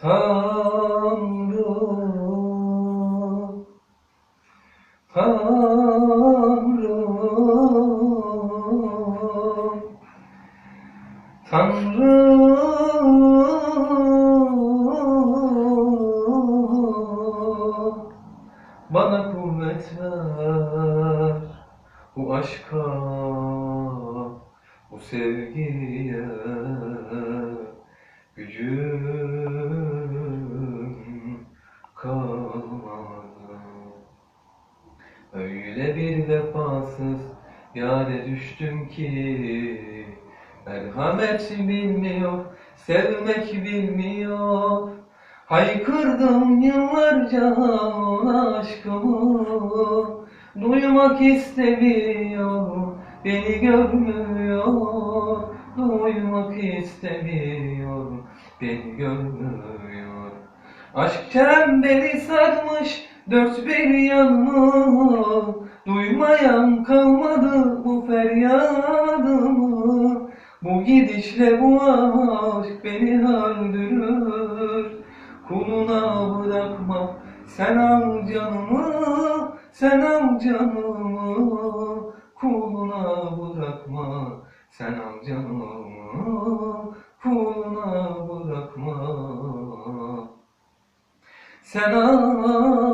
Tanrım Tanrım Tanrım Bana kuvvet ver Bu aşka Bu sevgiye Öyle bir vefasız yâre düştüm ki Merhamet bilmiyor, sevmek bilmiyor. Haykırdım yıllarca ona aşkımı Duymak istemiyor, beni görmüyor. Duymak istemiyor, beni görmüyor. Aşk çemberi sarmış dört bir yanımı Duymayan kalmadı bu feryadımı. Bu gidişle bu aşk beni öldürür. Kuluna bırakma sen al canımı Sen al canımı Kuluna bırakma sen al canımı Kuluna bırakma. Sen al